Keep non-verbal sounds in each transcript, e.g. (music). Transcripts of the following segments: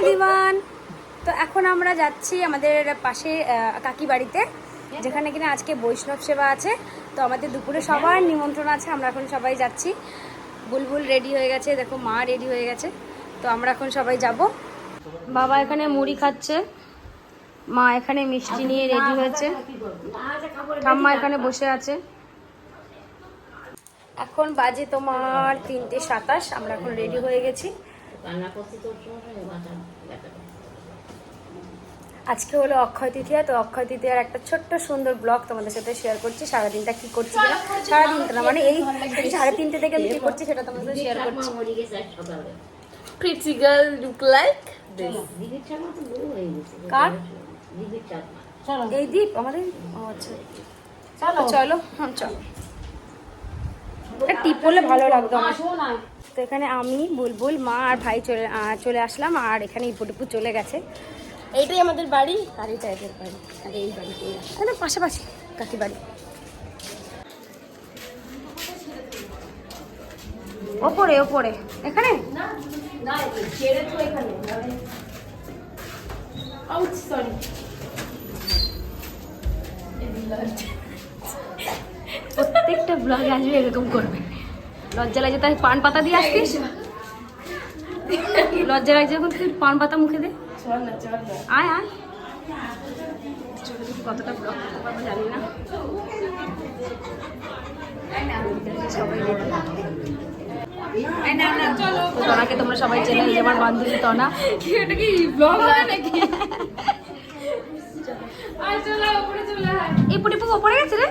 Everyone তো এখন আমরা যাচ্ছি আমাদের পাশে কাকি বাড়িতে, যেখানে কিনা আজকে বৈষ্ণব সেবা আছে। তো আমাদের দুপুরে সবার নিমন্ত্রণ আছে, আমরা এখন সবাই যাচ্ছি। বুলবুল রেডি হয়ে গেছে, দেখো মা রেডি হয়ে গেছে। তো আমরা এখন সবাই যাব। বাবা এখানে মুড়ি খাচ্ছে, মা এখানে মিষ্টি নিয়ে রেডি হয়েছে। ঠাম্মা এখানে বসে আছে। এখন বাজে তোমার তিনটে সাতাশ, আমরা এখন রেডি হয়ে গেছি। আজকে হলো অক্ষয় তৃতীয়া তো অক্ষয় তৃতীয়ার একটা ছোট্ট সুন্দর ব্লগ তোমাদের সাথে শেয়ার করছি। সারাদিনটা কি করছি কিনা সারাদিনটা না মানে এই সাড়ে তিনটে থেকে আমি কি করছি সেটা তোমাদের সাথে শেয়ার করছি। girl look like কার? এই দ্বীপ আমাদের? ও আচ্ছা। চলো। চলো চলো টিপ করলে ভালো লাগতো আমার। তো এখানে আমি বুলবুল মা আর ভাই চলে চলে আসলাম আর এখানে ইপুটিপু চলে গেছে। এইটাই আমাদের বাড়ি কারি টাইপের বাড়ি আর এই বাড়িতে একদম পাশাপাশি কাকি বাড়ি। ওপরে ওপরে। এখানে? সরি প্রত্যেকটা ব্লগে আসবে এরকম করবে। লজ্জা লাগে তাই পান পাতা দিয়ে আসতিস লজ্জা লাগছে যখন তুই পান পাতা মুখে দে। আয় আয়। চলো কতটা ব্লগ করতে পারব জানি না। তনাকে তোমরা সবাই চেনে এই আমার বান্ধবী তনা। কি এটা কি ব্লগ নাকি? আর চলো উপরে চলে আয়। এই পুটিপু ওপরে গেছে রে।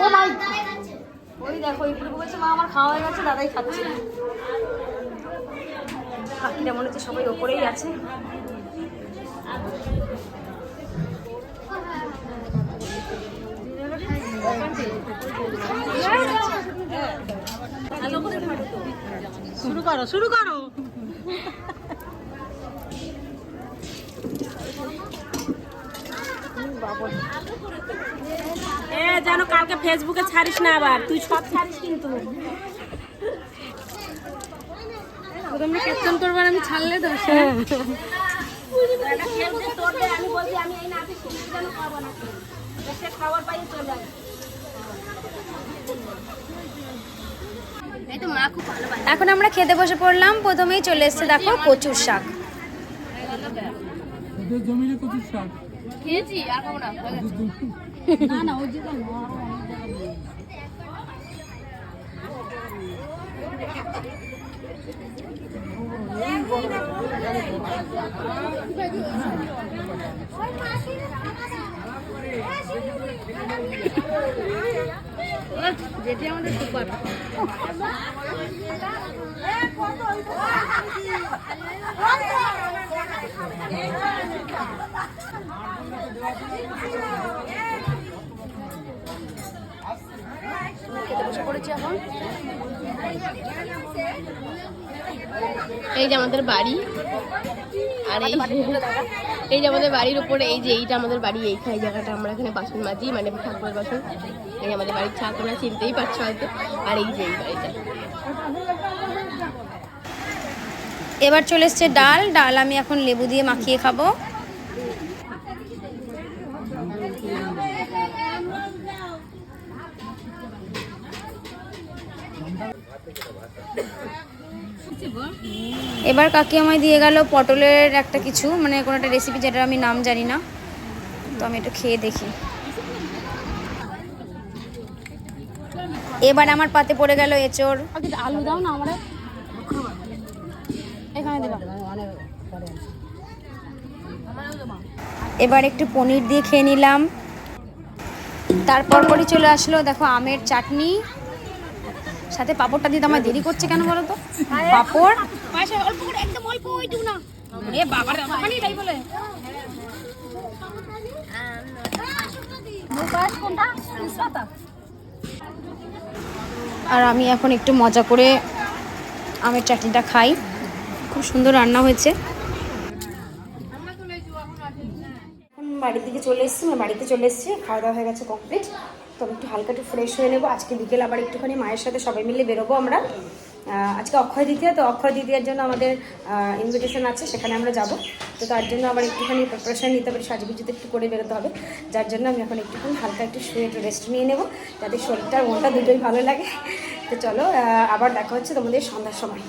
ও মাই ওই দেখো এই বলছে মা আমার খাওয়া হয়ে গেছে দাদাই খাচ্ছে। কাকিটা মনে হচ্ছে সবাই ওপরেই আছে। শুরু করো শুরু করো। এ যেন কালকে ফেসবুকে ছাড়িস না আবার। তুই সব ছাড়িস কিন্তু। তোমরা ক্যাপশন করবার আমি ছাড়লে তো আমি বলছি আমি এই নাচে যেন খাব না। সে পাই চলে এখন আমরা খেতে বসে পড়লাম। প্রথমেই চলে এসেছে দেখো কচুর শাক। জমিলে কচুর শাক। খেয়েছি আর খাব না যেটি আমাদের সুপার এখন। এই যে আমাদের বাড়ি। আর এই এই যে আমাদের বাড়ির উপরে, এই যে এইটা আমাদের বাড়ি, এইখানে এই জায়গাটা আমরা এখানে বাসন মাজি মানে ঠাকুরের বাসন। এই আমাদের বাড়ির ছাদ, তোমরা চিনতেই পারছ হয়তো। আর এই যে এই বাড়িটা। এবার চলে এসছে ডাল। ডাল আমি এখন লেবু দিয়ে মাখিয়ে খাব। এবার কাকি আমায় দিয়ে গেল পটলের একটা কিছু মানে কোনো একটা রেসিপি যেটা আমি নাম জানি না। তো আমি একটু খেয়ে দেখি। এবার আমার পাতে পড়ে গেল এচোর আলু দাও না আমার। এখানে এবার একটু পনির দিয়ে খেয়ে নিলাম। তারপর পরই চলে আসলো দেখো আমের চাটনি। সাথে পাপড়টা দিতে আমার দেরি করছে কেন বলো তো? পাঁপড়? একদম অল্প ওইটুকু না। এ বাবার ওখানেই তাই বলে। আর আমি এখন একটু মজা করে আমের চাটনিটা খাই। খুব সুন্দর রান্না হয়েছে। এখন বাড়ির দিকে চলে এসেছি মানে বাড়িতে চলে এসেছি খাওয়া দাওয়া হয়ে গেছে কমপ্লিট তো একটু হালকা একটু ফ্রেশ হয়ে নেব। আজকে বিকেল আবার একটুখানি মায়ের সাথে সবাই মিলে বেরোবো আমরা। আজকে অক্ষয় দ্বিতীয়া, তো অক্ষয় দ্বিতীয়ার জন্য আমাদের ইনভিটেশন আছে, সেখানে আমরা যাব। তো তার জন্য আবার একটুখানি প্রিপারেশন নিতে হবে, সাজুগুজুতে একটু করে বেরোতে হবে। যার জন্য আমি এখন একটুখানি হালকা একটু শুয়ে একটু রেস্ট নিয়ে নেব, যাতে শরীরটা মনটা দুটোই ভালো লাগে। তো চলো আবার দেখা হচ্ছে তোমাদের সন্ধ্যার সময়।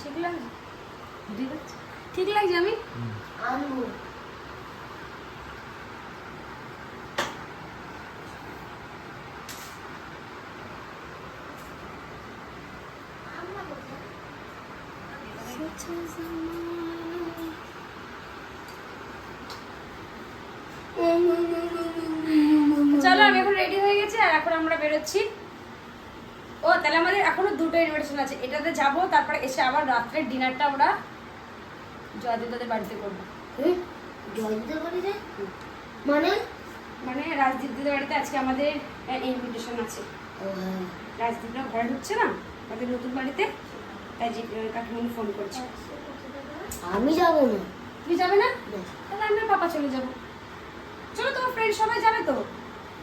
ঠিক ঠিক আছে? ঠিক লাগছে আমি? চলো আমি এখন রেডি হয়ে গেছি আর এখন আমরা বেরোচ্ছি। ও তাহলে আমাদের এখনও দুটো ইনভিটেশন আছে। এটাতে যাব তারপরে এসে আবার রাত্রের ডিনারটা আমরা জয়দিদাদের বাড়িতে করব। জল দিতে পারি রে মানে? মানে রাজদীপ দিদের বাড়িতে আজকে আমাদের ইনভিটেশন আছে। হ্যাঁ। রাজদীপরা ঘরে ঢুকছে না? আমাদের নতুন বাড়িতে? তাই কাকিমণি ফোন করছে। আমি যাব না। তুমি যাবে না? তাহলে আমি পাপা চলে যাব। চলো তোমার ফ্রেন্ড সবাই যাবে তো?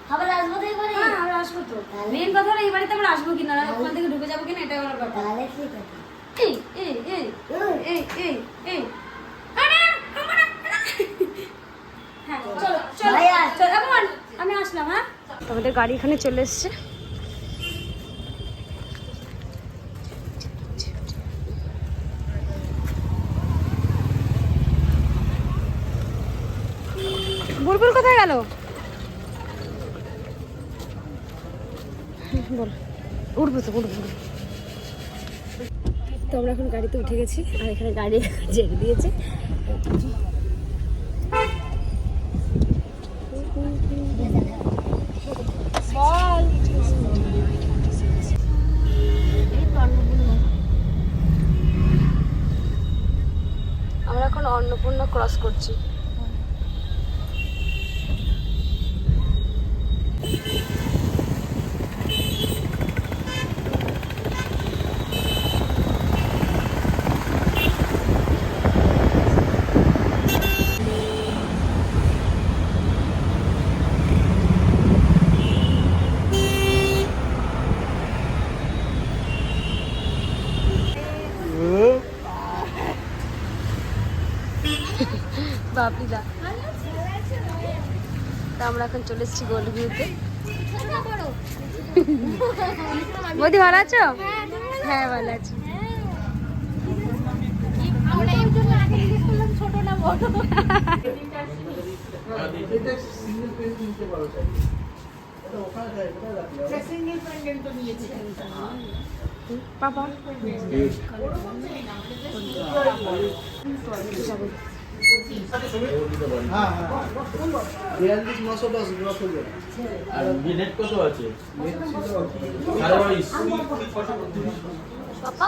আবার আসব তো এবারে? হ্যাঁ আমরা আসব তো। মেন কথা হলো এই বাড়িতে আমরা আসব কিনা? না ওখান থেকে ঢুকে যাব কিনা? এটাই হলো ব্যাপার। তাহলে ঠিক আছে। এই এই এই এই এই এই আরে, আমার না- হ্যাঁ চলো চলো ভাইয়া। চলো এমন আমি আসলাম হ্যাঁ? আমাদের গাড়ি এখানে চলে এসছে। বুলবুল কোথায় গেল? বল উঠবো তো উঠবো। তো আমরা এখন গাড়িতে উঠে গেছি, আর এখানে গাড়ি (laughs) জেগে দিয়েছে। ক্রস করছি বাপিদা তা আমরা এখন চলে এসেছি গোলভিউতে (laughs) বৌদি ভালো আছো? হ্যাঁ ভালো আছি? (laughs) পাপা? বিয়াল্লিশ নশো দশ হয়ে আর নেট কত আছে? সাড়ে বাইশ। পাপা?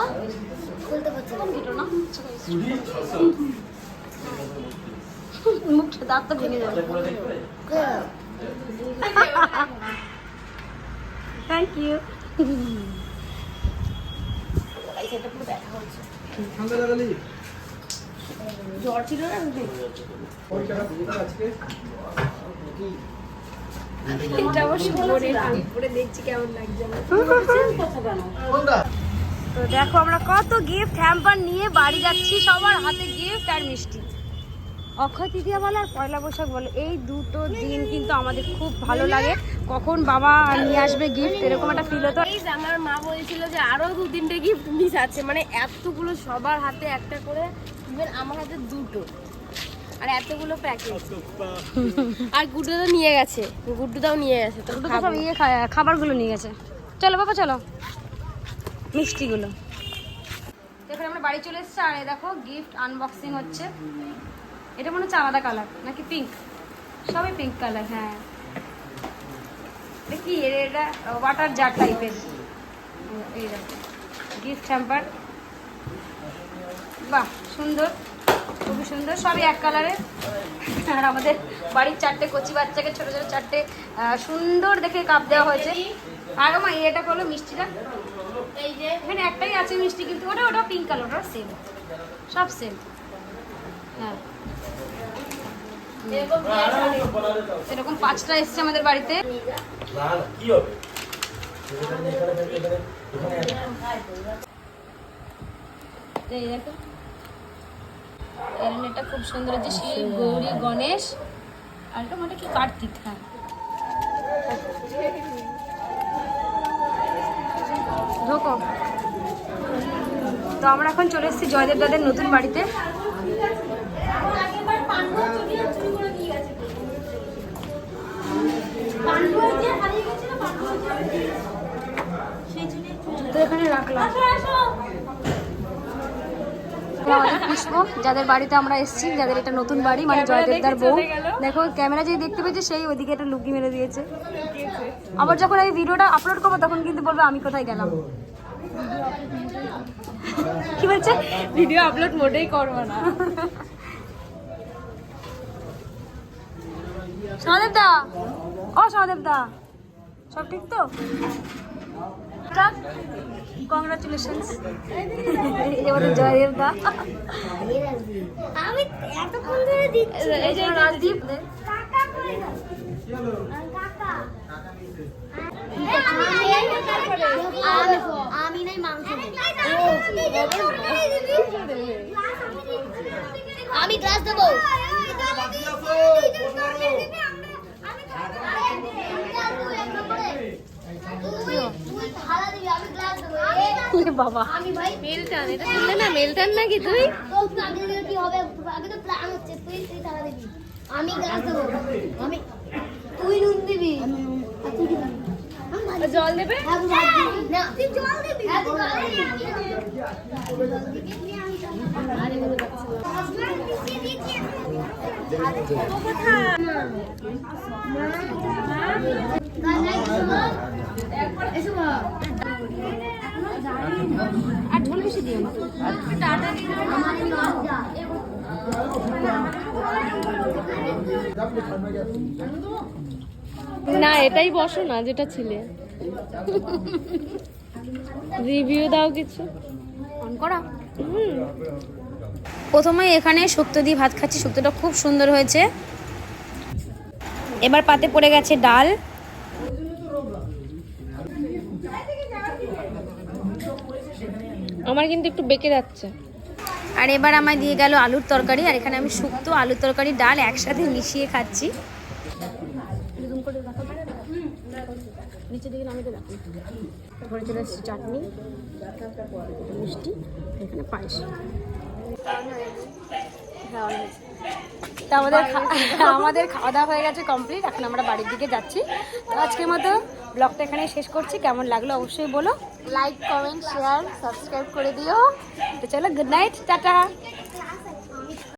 খুলতে পারছি না। মুখটা দাঁত তো ভেঙে যাবে। থ্যাংক ইউ ঠান্ডা লাগালি? জ্বর ছিল না পরীক্ষাটা বুঝতে আজকে কি এটা অবশ্য পরে দেখছি কেমন লাগছে। তো দেখো আমরা কত গিফট হ্যাম্পার নিয়ে বাড়ি যাচ্ছি সবার হাতে গিফট আর মিষ্টি। অক্ষয় তৃতীয়া বলো আর পয়লা বৈশাখ বলো। এই দুটো দিন কিন্তু আমাদের খুব ভালো লাগে। কখন বাবা নিয়ে আসবে গিফট এরকম একটা ফিল হতো। আমার মা বলছিল যে আরও দু তিনটে গিফট মিস আছে। মানে এতগুলো সবার হাতে একটা করে ইভেন আমার হাতে দুটো। আর এতগুলো প্যাকেট আর গুড্ডুদাও নিয়ে গেছে। গুড্ডুদাও নিয়ে গেছে তো সব ইয়ে খাবারগুলো নিয়ে গেছে। চলো বাবা চলো। মিষ্টিগুলো। এখানে আমরা বাড়ি চলে এসেছি আর দেখো গিফট আনবক্সিং হচ্ছে। এটা মনে হচ্ছে আলাদা কালার নাকি পিঙ্ক সবই পিঙ্ক কালার হ্যাঁ। এটা কি এর এটা ওয়াটার জার টাইপের এই গিফট হ্যাম্পার বাহ সুন্দর খুবই সুন্দর সবই এক কালারের আর আমাদের বাড়ির চারটে কচি বাচ্চাকে ছোট ছোট চারটে সুন্দর দেখে কাপ দেওয়া হয়েছে। আর মা এটা করল মিষ্টিটা? এই যে। এখানে একটাই আছে মিষ্টি কিন্তু ওটা ওটা পিঙ্ক কালার ওটা সেম সব সেম হ্যাঁ। এরকম পাঁচটা এসছে আমাদের বাড়িতে। একটা খুব সুন্দর হচ্ছে শিব গৌরী গণেশ আর এটা মানে কি কার্তিক হ্যাঁ। ঢোকো। তো আমরা এখন চলে এসেছি জয়দেব দাদের নতুন বাড়িতে তো এখানে রাখলাম। আমাদের পুষ্প যাদের বাড়িতে আমরা এসেছি যাদের এটা নতুন বাড়ি মানে জয়দেবদার বউ। দেখো ক্যামেরা যেই দেখতে পেয়েছে সেই ওইদিকে একটা লুকি মেরে দিয়েছে। আবার যখন এই ভিডিওটা আপলোড করব তখন কিন্তু বলবে আমি কোথায় গেলাম? কি বলছে? ভিডিও আপলোড মোটেই করব না। সহদেব দা ও সহদেব দা সব ঠিক তো? কংগ্রাচুলেশন আমাদের জয়দেব দা আমি এতক্ষণ ধরে দিচ্ছি এই যে রাজদীপ আমি নাই মাংস আমি গ্লাস দেবো আমি ভাই মেলটান এটা শুনলে না মেলটান নাকি তুই তোর তো আগে থেকে কি হবে আগে তো প্ল্যান হচ্ছে তুই তুই তারা দিবি আমি গ্লাস দেবো আমি তুই নুন দিবি হ্যাঁ। না, তুই। হ্যাঁ, জল দিবি। জল দিবি, নিয়ে আমি জল দিবো। হসব্যান্ড মিশিয়ে দিয়েছি। আরে, ঢোল বেশি দিও না এটাই বসো না যেটা ছিলে। রিভিউ দাও কিছু। অন করা। প্রথমে এখানে শুক্তো দিয়ে ভাত খাচ্ছি। শুক্তোটা খুব সুন্দর হয়েছে। এবার পাতে পড়ে গেছে ডাল। আমার কিন্তু একটু বেঁকে যাচ্ছে। আর এবার আমায় দিয়ে গেল আলুর তরকারি আর এখানে আমি শুক্তো আলুর তরকারি ডাল একসাথে মিশিয়ে খাচ্ছি। নিচে দিকে নামিয়ে দেবে তারপরে চলে এসেছে চাটনি মিষ্টি এখানে পায়েস। তা আমাদের আমাদের খাওয়া দাওয়া হয়ে গেছে কমপ্লিট এখন আমরা বাড়ির দিকে যাচ্ছি। তো আজকের মতো ব্লগটা এখানে শেষ করছি। কেমন লাগল অবশ্যই বলো। লাইক কমেন্ট শেয়ার সাবস্ক্রাইব করে দিও। তো চলো গুড নাইট টাটা।